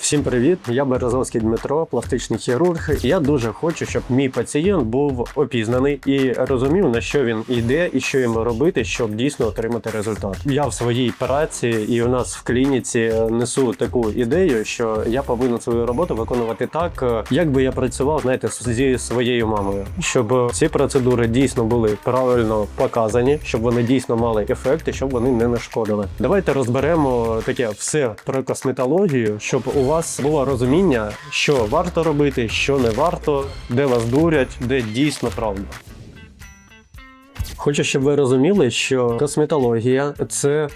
Всім привіт! Я Березовський Дмитро, пластичний хірург. Я дуже хочу, щоб мій пацієнт був опізнаний і розумів, на що він йде і що йому робити, щоб дійсно отримати результат. Я в своїй праці і у нас в клініці несу таку ідею, що я повинен свою роботу виконувати так, як би я працював, знаєте, зі своєю мамою, щоб ці процедури дійсно були правильно показані, щоб вони дійсно мали ефекти, щоб вони не нашкодили. Давайте розберемо таке все про косметологію, щоб у вас було розуміння, що варто робити, що не варто, де вас дурять, де дійсно правда. Хочу, щоб ви розуміли, що косметологія це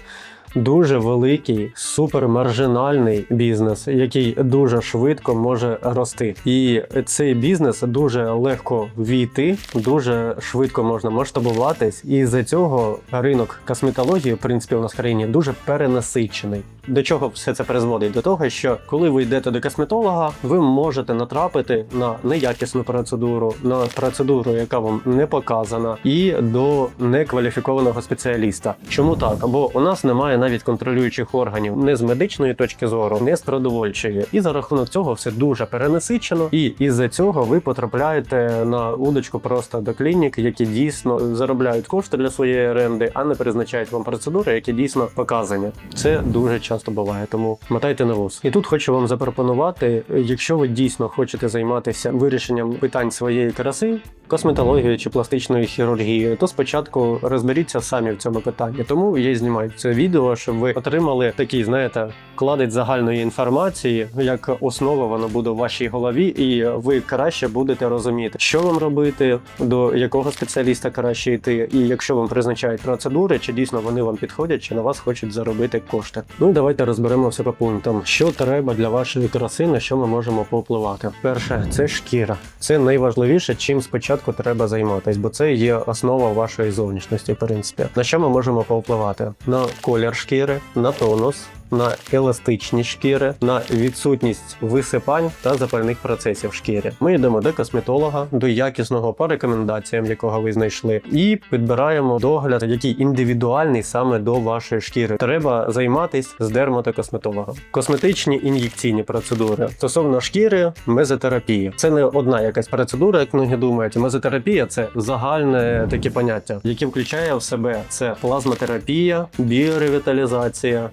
дуже великий, супермаржинальний бізнес, який дуже швидко може рости. І цей бізнес дуже легко війти, дуже швидко можна масштабуватись. І за цього ринок косметології, в принципі, у нас в країні дуже перенасичений. До чого все це призводить? До того, що коли ви йдете до косметолога, ви можете натрапити на неякісну процедуру, на процедуру, яка вам не показана, і до некваліфікованого спеціаліста. Чому так? Бо у нас немає навіть контролюючих органів не з медичної точки зору, не з продовольчої. І за рахунок цього все дуже перенасичено. І із-за цього ви потрапляєте на удочку просто до клінік, які дійсно заробляють кошти для своєї оренди, а не призначають вам процедури, які дійсно показані. Це дуже часто буває, тому мотайте на вуз. І тут хочу вам запропонувати, якщо ви дійсно хочете займатися вирішенням питань своєї краси, косметологією чи пластичною хірургією, то спочатку розберіться самі в цьому питанні. Тому я знімаю це відео, щоб ви отримали такий, знаєте, кладить загальної інформації, як основа воно буде в вашій голові, і ви краще будете розуміти, що вам робити, до якого спеціаліста краще йти, і якщо вам призначають процедури, чи дійсно вони вам підходять, чи на вас хочуть заробити кошти. Ну і давайте розберемо все по пунктам. Що треба для вашої краси, на що ми можемо повпливати. Перше, це шкіра. Це найважливіше, чим спочатку треба займатися, бо це є основа вашої зовнішності. В принципі, на що ми можемо повпливати? На колір шкіри, на тонус. На еластичні шкіри, на відсутність висипань та запальних процесів шкірі. Ми йдемо до косметолога, до якісного по рекомендаціям, якого ви знайшли, і підбираємо догляд, який індивідуальний саме до вашої шкіри. Треба займатись з дерматокосметологом. Косметичні ін'єкційні процедури стосовно шкіри, мезотерапія. Це не одна якась процедура, як многі думають. Мезотерапія це загальне таке поняття, яке включає в себе це плазмотерапія, біоревіталізація,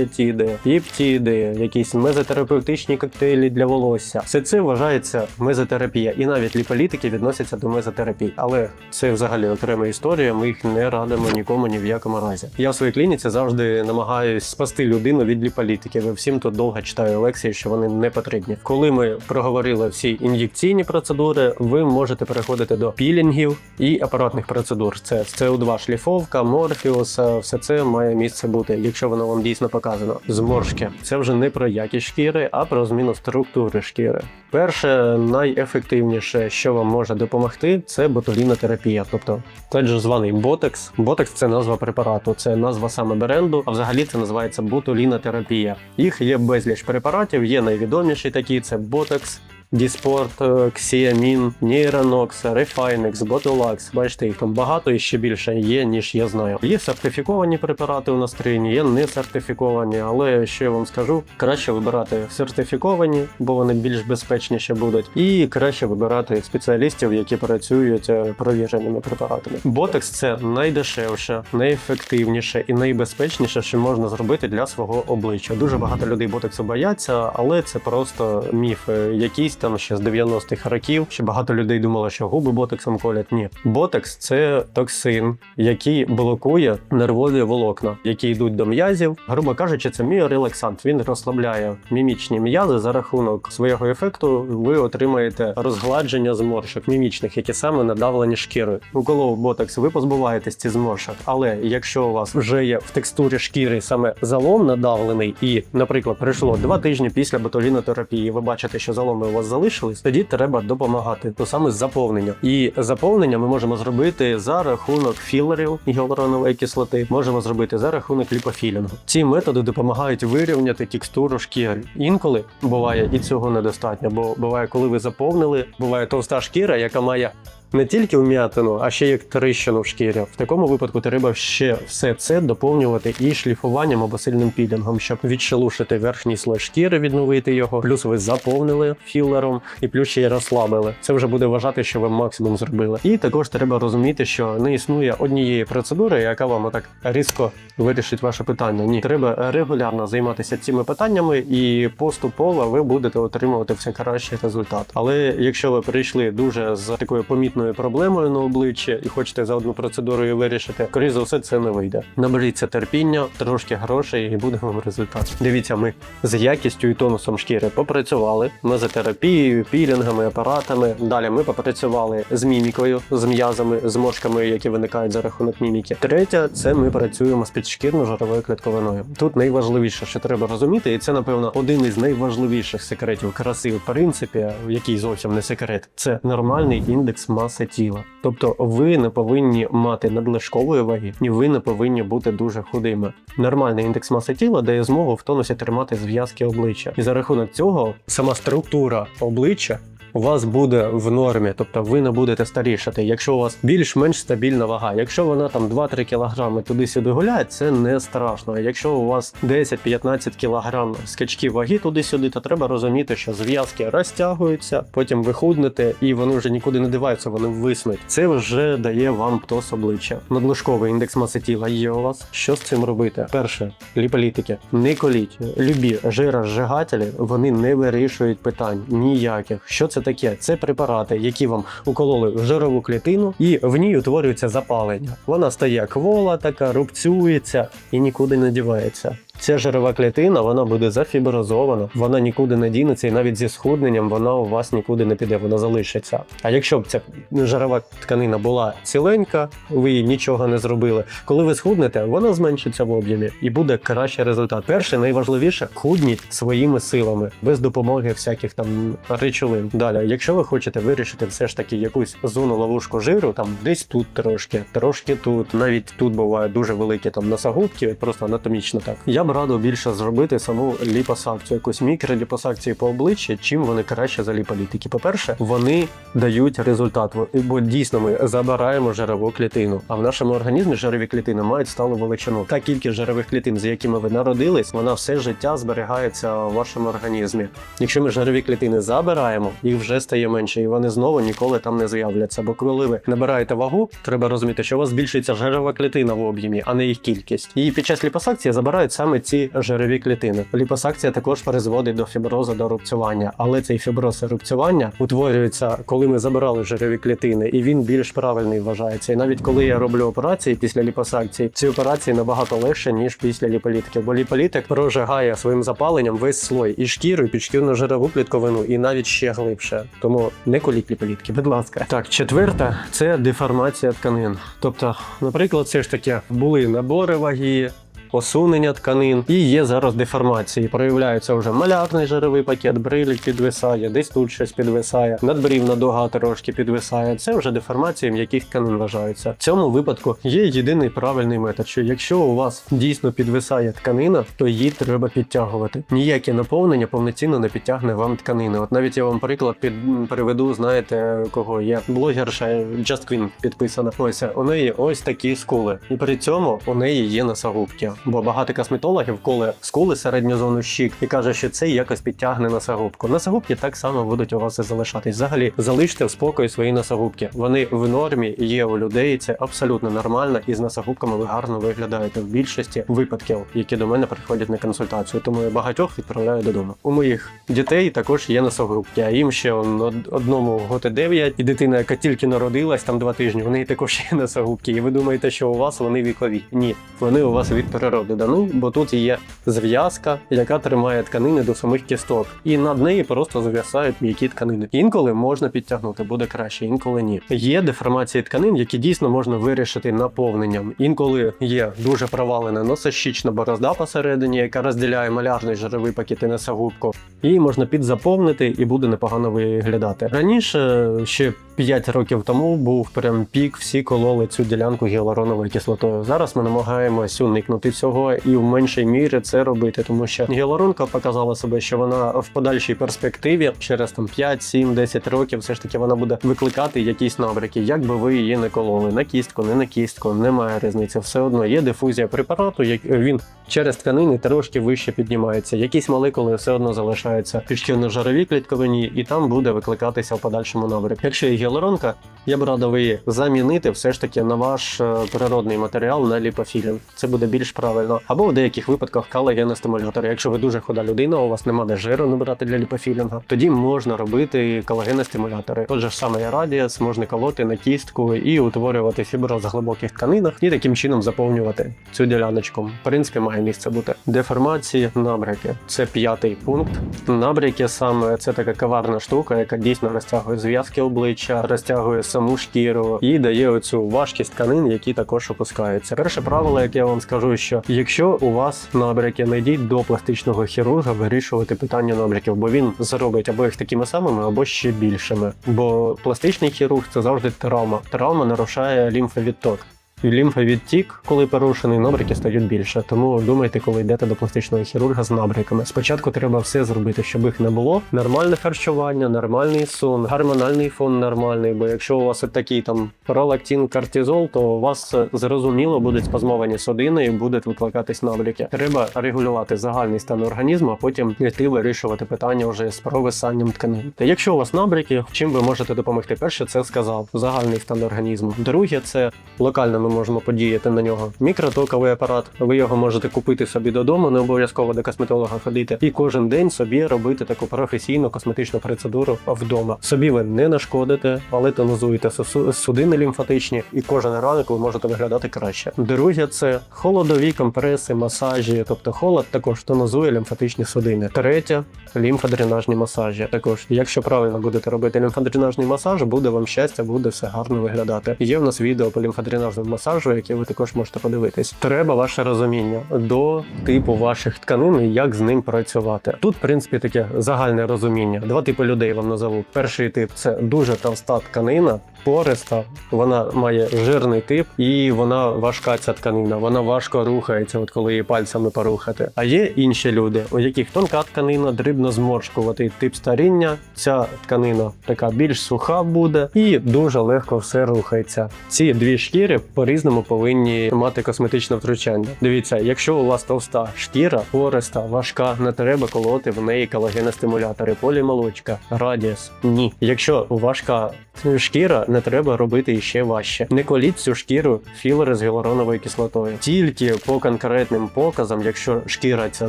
полінуклеотиди, пептиди, якісь мезотерапевтичні коктейлі для волосся. Все це вважається мезотерапія, і навіть ліполітики відносяться до мезотерапії. Але це взагалі окрема історія. Ми їх не радимо нікому ні в якому разі. Я в своїй клініці завжди намагаюсь спасти людину від ліполітиків. І всім тут довго читаю лекції, що вони не потрібні. Коли ми проговорили всі ін'єкційні процедури, ви можете переходити до пілінгів і апаратних процедур. Це СО2 шліфовка, морфіус, все це має місце бути, якщо воно вам дійсно показано. Зморшки це вже не про якість шкіри, а про зміну структури шкіри. Перше, найефективніше, що вам може допомогти, це ботулінотерапія, тобто так же званий ботекс. Ботекс це назва препарату, це назва саме бренду, а взагалі це називається ботулінотерапія. Їх є безліч препаратів, є найвідоміші такі: це ботекс. Діспорт, Ксіамін, Нейронокс, Рефайнекс, Ботулакс. Бачите, їх там багато і ще більше є, ніж я знаю. Є сертифіковані препарати у нас країні, є не сертифіковані, але що я вам скажу, краще вибирати сертифіковані, бо вони більш безпечніші будуть, і краще вибирати спеціалістів, які працюють е, провіреними препаратами. Ботекс це найдешевше, найефективніше і найбезпечніше, що можна зробити для свого обличчя. Дуже багато людей ботексу бояться, але це просто міф, е, якийсь там ще з 90-х років. Ще багато людей думало, що губи ботексом колять. Ні, ботекс це токсин, який блокує нервові волокна, які йдуть до м'язів. Грубо кажучи, це міорелаксант. Він розслабляє мімічні м'язи за рахунок свого ефекту. Ви отримаєте розгладження зморшок мімічних, які саме надавлені шкірою. Уколов ботекс, ви позбуваєтесь ці зморшок. Але якщо у вас вже є в текстурі шкіри саме залом надавлений, і, наприклад, пройшло два тижні після ботулінотерапії, ви бачите, що заломи у вас залишились, тоді треба допомагати, то саме заповнення. І заповнення ми можемо зробити за рахунок філерів гіалуронової кислоти, можемо зробити за рахунок ліпофілінгу. Ці методи допомагають вирівняти текстуру шкіри. Інколи буває і цього недостатньо, бо буває, коли ви заповнили, буває товста шкіра, яка має не тільки вм'ятину, а ще як тріщину в шкірі. В такому випадку треба ще все це доповнювати і шліфуванням або сильним пілінгом, щоб відшелушити верхній слой шкіри, відновити його. Плюс ви заповнили філером і плюс ще й розслабили. Це вже буде вважати, що ви максимум зробили. І також треба розуміти, що не існує однієї процедури, яка вам отак різко вирішить ваше питання. Ні, треба регулярно займатися цими питаннями, і поступово ви будете отримувати все кращий результат. Але якщо ви прийшли дуже з такою помітною проблемою на обличчі і хочете за одну процедуру її вирішити, скоріше за все це не вийде. Наберіться терпіння, трошки грошей, і буде вам результат. Дивіться, ми з якістю і тонусом шкіри попрацювали мезотерапією, пілінгами, апаратами. Далі ми попрацювали з мімікою, з м'язами, з мошками, які виникають за рахунок міміки. Третє, це ми працюємо з підшкірно-жировою клітковиною. Тут найважливіше, що треба розуміти, і це напевно один із найважливіших секретів краси, в принципі, який зовсім не секрет. Це нормальний індекс маси тіла. Тобто, ви не повинні мати надлишкової ваги, ні ви не повинні бути дуже худими. Нормальний індекс маси тіла дає змогу в тонусі тримати зв'язки обличчя, і за рахунок цього сама структура обличчя. У вас буде в нормі, тобто ви не будете старішати. Якщо у вас більш-менш стабільна вага, якщо вона там 2-3 кілограми туди-сюди гуляє, це не страшно. Якщо у вас 10-15 кілограм скачків ваги туди-сюди, то треба розуміти, що зв'язки розтягуються, потім ви худнете, і вони вже нікуди не диваються, вони виснуть. Це вже дає вам птос обличчя. Надлишковий індекс маси тіла є у вас. Що з цим робити? Перше, ліполітики. Не коліть. Любі жирозжигателі, вони не вирішують питань ніяких. Що це таке? Це препарати, які вам укололи в жирову клітину, і в ній утворюється запалення. Вона стає квола, така рубцюється і нікуди не дівається. Ця жирова клітина вона буде зафіброзована, вона нікуди не дінеться, і навіть зі схудненням вона у вас нікуди не піде, вона залишиться. А якщо б ця жирова тканина була ціленька, ви їй нічого не зробили. Коли ви схуднете, вона зменшиться в об'ємі і буде кращий результат. Перше, найважливіше, худніть своїми силами, без допомоги всяких там речовин. Далі, якщо ви хочете вирішити все ж таки якусь зону ловушку жиру, там десь тут трошки, трошки тут, навіть тут бувають дуже великі там носогубки, просто анатомічно так. Я б радив більше зробити саму ліпосакцію, якусь мікроліпосакцію по обличчі, чим вони краще за ліполітики. По-перше, вони дають результат, бо дійсно ми забираємо жирову клітину. А в нашому організмі жирові клітини мають сталу величину. Та кількість жирових клітин, з якими ви народились, вона все життя зберігається в вашому організмі. Якщо ми жирові клітини забираємо, їх вже стає менше, і вони знову ніколи там не з'являться. Бо коли ви набираєте вагу, треба розуміти, що у вас збільшується жирова клітина в об'ємі, а не їх кількість. І під час ліпосакції забирають саме ці жирові клітини. Ліпосакція також призводить до фіброзу, до рубцювання, але цей фіброз рубцювання утворюється, коли ми забирали жирові клітини, і він більш правильний вважається. І навіть коли я роблю операції після ліпосакції, ці операції набагато легше ніж після ліполітики, бо ліполітик прожигає своїм запаленням весь слой і шкіру, і підшкірну жирову клітковину, і навіть ще глибше. Тому не коліть ліполітки, будь ласка. Так, четверта це деформація тканин. Тобто, наприклад, це ж таке були набори ваги. Осунення тканин і є зараз деформації. Проявляється вже малярний жировий пакет, брилік підвисає, десь тут щось підвисає, надбрівна дуга трошки підвисає. Це вже деформації м'яких тканин вважаються. В цьому випадку є єдиний правильний метод, що якщо у вас дійсно підвисає тканина, то її треба підтягувати. Ніяке наповнення повноцінно не підтягне вам тканини. От навіть я вам приклад під приведу, знаєте, кого є блогерша Just Queen підписана. Ось у неї ось такі скули, і при цьому у неї є носогубки. Бо багато косметологів коле скули середню зону щік і каже, що це якось підтягне носогубку. Носогубки так само будуть у вас і залишатись. Взагалі, залиште в спокої свої носогубки. Вони в нормі є у людей. Це абсолютно нормально, і з носогубками ви гарно виглядаєте в більшості випадків, які до мене приходять на консультацію. Тому я багатьох відправляю додому. У моїх дітей також є носогубки. А їм ще одному готи 9, і дитина, яка тільки народилась там два тижні, неї також є носогубки. І ви думаєте, що у вас вони вікові? Ні, вони у вас від природи дані, бо тут є зв'язка, яка тримає тканини до самих кісток, і над нею просто зав'ясають м'які тканини. Інколи можна підтягнути, буде краще, інколи ні. Є деформації тканин, які дійсно можна вирішити наповненням. Інколи є дуже провалена носощічна борозда посередині, яка розділяє малярний жировий пакет і носогубку. Її можна підзаповнити і буде непогано виглядати. Раніше ще 5 років тому був прям пік, всі кололи цю ділянку гіалуроновою кислотою. Зараз ми намагаємось уникнути цього і в меншій мірі це робити, тому що гіалуронка показала себе, що вона в подальшій перспективі через там 5, 7, 10 років все ж таки вона буде викликати якісь набряки. Як би ви її не кололи на кістку, не на кістку, немає різниці. Все одно є дифузія препарату, як він через тканини трошки вище піднімається. Якісь молекули все одно залишаються піщевно-жаровій клітковині, і там буде викликатися в подальшому набряк. Якщо є гіалуронка, я б радив її замінити все ж таки на ваш е, природний матеріал на ліпофілінг. Це буде більш правильно. Або в деяких випадках колагеностимулятор. Якщо ви дуже худа людина, у вас немає де жиру набирати для ліпофілінга, тоді можна робити колагеностимулятори. Тот же ж самий радіус можна колоти на кістку і утворювати фіброз в глибоких тканинах і таким чином заповнювати цю діляночку. В принципі, має місце бути. Деформації, набряки. Це п'ятий пункт. Набряки саме це така коварна штука, яка дійсно розтягує зв'язки обличчя, розтягує саму шкіру і дає оцю важкість тканин, які також опускаються. Перше правило, яке я вам скажу, що якщо у вас набряки, не йдіть до пластичного хірурга вирішувати питання набряків, бо він зробить або їх такими самими, або ще більшими. Бо пластичний хірург це завжди травма. Травма нарушає лімфовідток. Лімфовідтік, коли порушений, набряки стають більше. Тому думайте, коли йдете до пластичного хірурга з набряками. Спочатку треба все зробити, щоб їх не було. Нормальне харчування, нормальний сон, гормональний фон нормальний. Бо якщо у вас такий там пролактин, кортизол, то у вас е, зрозуміло будуть спазмовані судини і будуть викликатись набряки. Треба регулювати загальний стан організму, а потім йти вирішувати питання вже з провисанням тканин. Та якщо у вас набряки, чим ви можете допомогти? Перше, це сказав загальний стан організму. Друге, це локально ми можемо подіяти на нього. Мікротоковий апарат. Ви його можете купити собі додому, не обов'язково до косметолога ходити, і кожен день собі робити таку професійну косметичну процедуру вдома. Собі ви не нашкодите, але тонізуєте судини лімфатичні, і кожен ранок ви можете виглядати краще. Друге, це холодові компреси, масажі, тобто холод також тонізує лімфатичні судини. Третє лімфодренажні масажі. Також, якщо правильно будете робити лімфодренажний масаж, буде вам щастя, буде все гарно виглядати. Є в нас відео по лімфодренажному масажу, яке ви також можете подивитись. Треба ваше розуміння до типу ваших тканин і як з ним працювати. Тут, в принципі, таке загальне розуміння. Два типи людей вам назову. Перший тип це дуже товста тканина. Пориста, вона має жирний тип і вона важка ця тканина. Вона важко рухається, от коли її пальцями порухати. А є інші люди, у яких тонка тканина, дрібно зморшкуватий тип старіння. Ця тканина така більш суха буде і дуже легко все рухається. Ці дві шкіри по-різному повинні мати косметичне втручання. Дивіться, якщо у вас товста шкіра, пориста, важка, не треба колоти в неї колагеностимулятори, полімолочка, радіус. Ні. Якщо важка шкіра, не треба робити іще важче. Не коліть цю шкіру філери з гіалуроновою кислотою. Тільки по конкретним показам, якщо шкіра ця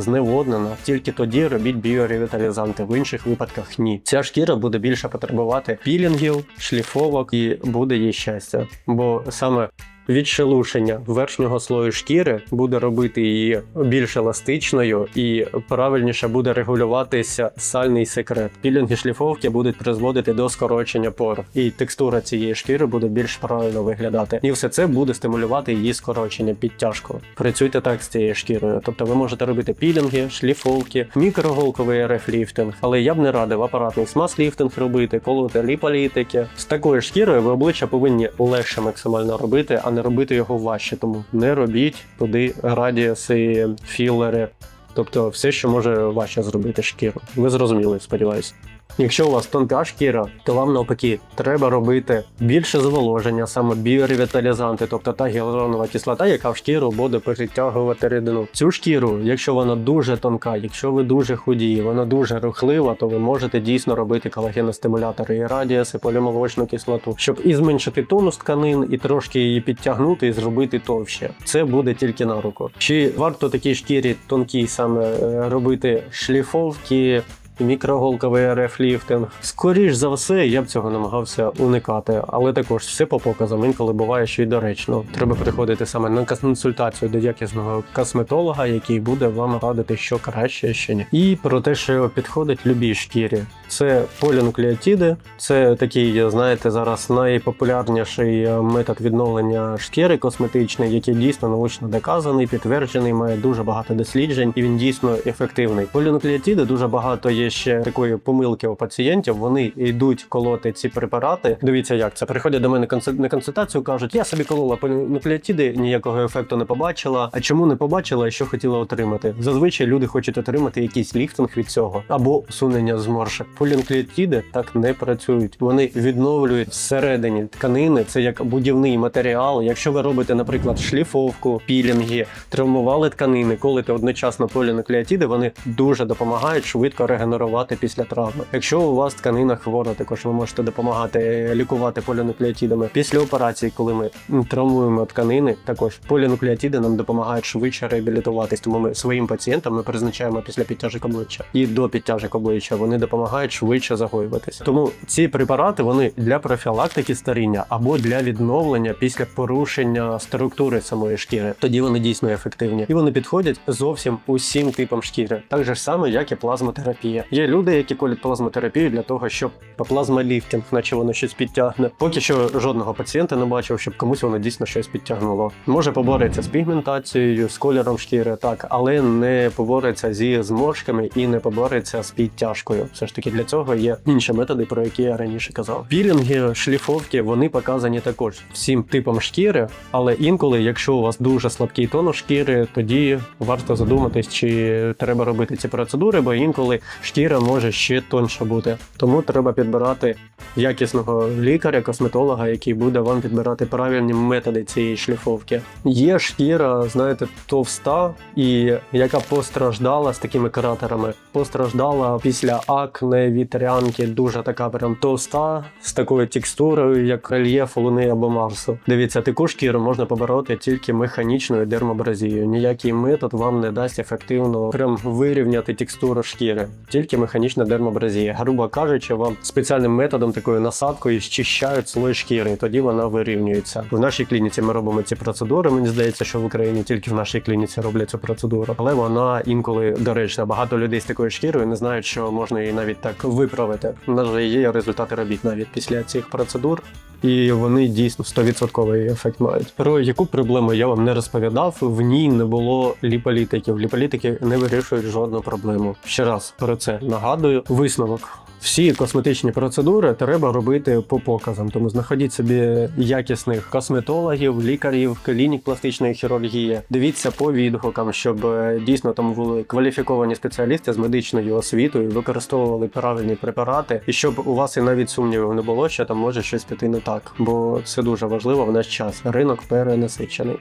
зневоднена, тільки тоді робіть біоревіталізанти. В інших випадках ні. Ця шкіра буде більше потребувати пілінгів, шліфовок і буде їй щастя. Бо саме Відшелушення верхнього слою шкіри буде робити її більш еластичною і правильніше буде регулюватися сальний секрет. Пілінги шліфовки будуть призводити до скорочення пор, і текстура цієї шкіри буде більш правильно виглядати. І все це буде стимулювати її скорочення, підтяжку. Працюйте так з цією шкірою. Тобто ви можете робити пілінги, шліфовки, мікроголковий РФ-ліфтинг, але я б не радив апаратний смаз-ліфтинг робити, колоти ліполітики. З такою шкірою ви обличчя повинні легше максимально робити, а не робити його важче. Тому не робіть туди радіуси, філери. Тобто все, що може важче зробити шкіру. Ви зрозуміли, сподіваюся. Якщо у вас тонка шкіра, то вам навпаки треба робити більше зволоження, саме біоревіталізанти, тобто та гіалуронова кислота, яка в шкіру буде притягувати рідину. Цю шкіру, якщо вона дуже тонка, якщо ви дуже худі, вона дуже рухлива, то ви можете дійсно робити колагеностимулятори і радіуси, полімолочну кислоту, щоб і зменшити тонус тканин, і трошки її підтягнути і зробити товще. Це буде тільки на руку. Чи варто такій шкірі тонкій саме е, робити шліфовки? Мікроголковий РФ-ліфтинг. Скоріш за все, я б цього намагався уникати, але також все по показам інколи буває, що й доречно. Треба приходити саме на консультацію до якісного косметолога, який буде вам радити, що краще, що ні. І про те, що підходить любій шкірі. Це полінуклеотиди, це такий, знаєте, зараз найпопулярніший е, метод відновлення шкіри косметичний, який дійсно научно доказаний, підтверджений, має дуже багато досліджень, і він дійсно ефективний. Полінуклеотиди дуже багато є ще такої помилки у пацієнтів. Вони йдуть колоти ці препарати. Дивіться, як це приходять до мене на консультацію. кажуть, я собі колола полінуклеотиди, ніякого ефекту не побачила. А чому не побачила і що хотіла отримати? Зазвичай люди хочуть отримати якийсь ліфтинг від цього або усунення зморшок. Полінуклеотиди так не працюють. Вони відновлюють всередині тканини. Це як будівний матеріал. Якщо ви робите, наприклад, шліфовку, пілінги, травмували тканини, колите одночасно полінуклеотиди, вони дуже допомагають швидко регенерувати після травми. Якщо у вас тканина хвора, також ви можете допомагати лікувати полінуклеотидами. Після операції, коли ми травмуємо тканини, також полінуклеотиди нам допомагають швидше реабілітуватись. Тому ми своїм пацієнтам ми призначаємо після підтяжок обличчя і до підтяжок обличчя. Вони допомагають швидше загоюватися. Тому ці препарати вони для профілактики старіння або для відновлення після порушення структури самої шкіри. Тоді вони дійсно ефективні і вони підходять зовсім усім типам шкіри, так же саме, як і плазмотерапія. Є люди, які колять плазмотерапію для того, щоб плазмоліфтинг, наче воно щось підтягне. Поки що жодного пацієнта не бачив, щоб комусь воно дійсно щось підтягнуло. Може побореться з пігментацією, з кольором шкіри, так, але не побореться зі зморшками і не побореться з підтяжкою. Все ж таки для цього є інші методи, про які я раніше казав. Пілінги, шліфовки, вони показані також всім типам шкіри, але інколи, якщо у вас дуже слабкий тонус шкіри, тоді варто задуматись, чи треба робити ці процедури, бо інколи шкіра може ще тонша бути. Тому треба підбирати якісного лікаря, косметолога, який буде вам підбирати правильні методи цієї шліфовки. Є шкіра, знаєте, товста і яка постраждала з такими кратерами. Постраждала після акне, вітрянки, дуже така прям товста з такою текстурою, як рельєф Луни або Марсу. Дивіться, таку шкіру можна побороти тільки механічною дермабразією. Ніякий метод вам не дасть ефективно прям вирівняти текстуру шкіри. Тільки механічна дермабразія. Грубо кажучи, вам спеціальним методом такою насадкою щищають слой шкіри, і тоді вона вирівнюється. В нашій клініці ми робимо ці процедури. Мені здається, що в Україні тільки в нашій клініці роблять цю процедуру, але вона інколи доречна. Багато людей з такою шкірою не знають, що можна її навіть так виправити. У нас же є результати робіт навіть після цих процедур. І вони дійсно 100% ефект мають. Про яку проблему я вам не розповідав, в ній не було ліполітиків. Ліполітики не вирішують жодну проблему. Ще раз про це нагадую. Висновок. Всі косметичні процедури треба робити по показам. Тому знаходіть собі якісних косметологів, лікарів, клінік пластичної хірургії. Дивіться по відгукам, щоб е, дійсно там були кваліфіковані спеціалісти з медичною освітою, використовували правильні препарати, і щоб у вас і навіть сумнівів не було, що там може щось піти не так, бо це дуже важливо в наш час. Ринок перенасичений.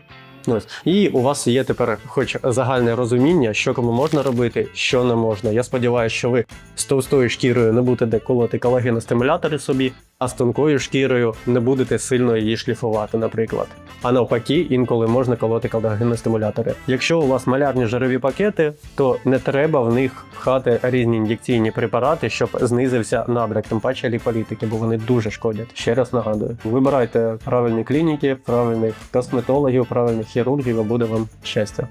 Ось. І у вас є тепер хоч загальне розуміння, що кому можна робити, що не можна. Я сподіваюся, що ви з товстою шкірою не будете колоти колагеностимулятори собі, а з тонкою шкірою не будете сильно її шліфувати, наприклад. А навпаки, інколи можна колоти колагеностимулятори. Якщо у вас малярні жирові пакети, то не треба в них пхати різні ін'єкційні препарати, щоб знизився набряк, тим паче ліполітики, бо вони дуже шкодять. Ще раз нагадую: вибирайте правильні клініки, правильних косметологів, правильних хірургів, і буде вам щастя.